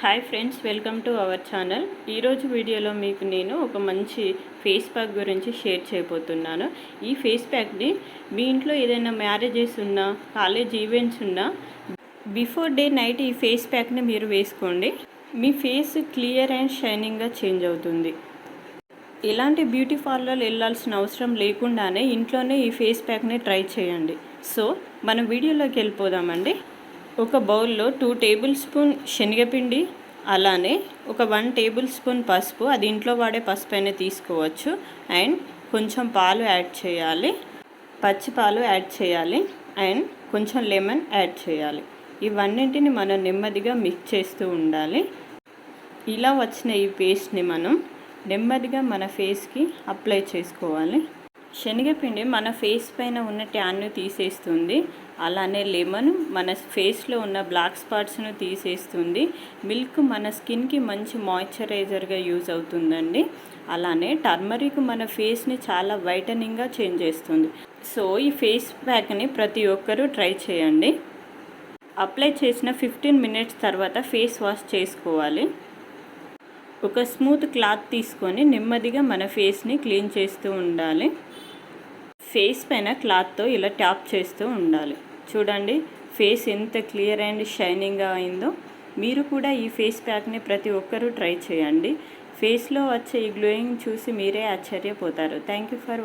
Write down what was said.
Hi friends welcome to our channel. ఈరోజు వీడియోలో మీకు నేను ఒక మంచి ఫేస్ ప్యాక్ గురించి షేర్ చేయబోతున్నాను. ఈ ఫేస్ ప్యాక్ని మీ ఇంట్లో ఏదైనా మ్యారేజెస్ ఉన్నా కాలేజ్ ఈవెంట్స్ ఉన్నా బిఫోర్ డే నైట్ ఈ ఫేస్ ప్యాక్ని మీరు వేసుకోండి. మీ ఫేస్ క్లియర్ అండ్ షైనింగ్గా చేంజ్ అవుతుంది. ఎలాంటి బ్యూటీ పార్లర్ వెళ్ళాల్సిన అవసరం లేకుండానే ఇంట్లోనే ఈ ఫేస్ ప్యాక్ని ట్రై చేయండి. సో మనం వీడియోలోకి వెళ్ళిపోదామండి. ఒక బౌల్లో టూ టేబుల్ స్పూన్ శనగపిండి అలానే ఒక వన్ టేబుల్ స్పూన్ పసుపు అది ఇంట్లో వాడే పసుపు అయినా తీసుకోవచ్చు. అండ్ కొంచెం పాలు యాడ్ చేయాలి. పచ్చి పాలు యాడ్ చేయాలి. అండ్ కొంచెం లెమన్ యాడ్ చేయాలి. ఇవన్నింటిని మనం నెమ్మదిగా మిక్స్ చేస్తూ ఉండాలి. ఇలా వచ్చిన ఈ పేస్ట్ని మనం నెమ్మదిగా మన ఫేస్కి అప్లై చేసుకోవాలి. శనగపిండి మన ఫేస్ పైన ఉన్న ట్యాన్ను తీసేస్తుంది. అలానే లెమన్ మన ఫేస్లో ఉన్న బ్లాక్ స్పాట్స్ను తీసేస్తుంది. మిల్క్ మన స్కిన్కి మంచి మాయిశ్చరైజర్గా యూజ్ అవుతుందండి. అలానే టర్మరిక్ మన ఫేస్ని చాలా వైటనింగ్గా చేంజ్ చేస్తుంది. సో ఈ ఫేస్ ప్యాక్ని ప్రతి ఒక్కరూ ట్రై చేయండి. అప్లై చేసిన ఫిఫ్టీన్ మినిట్స్ తర్వాత ఫేస్ వాష్ చేసుకోవాలి. ఒక స్మూత్ క్లాత్ తీసుకొని నెమ్మదిగా మన ఫేస్ని క్లీన్ చేస్తూ ఉండాలి. ఫేస్ పైన క్లాత్తో ఇలా ట్యాప్ చేస్తూ ఉండాలి. చూడండి ఫేస్ ఎంత క్లియర్ అండ్ షైనింగ్గా అయిందో. మీరు కూడా ఈ ఫేస్ ప్యాక్ని ప్రతి ఒక్కరూ ట్రై చేయండి. ఫేస్లో వచ్చే ఈ గ్లోయింగ్ చూసి మీరే ఆశ్చర్యపోతారు. Thank you for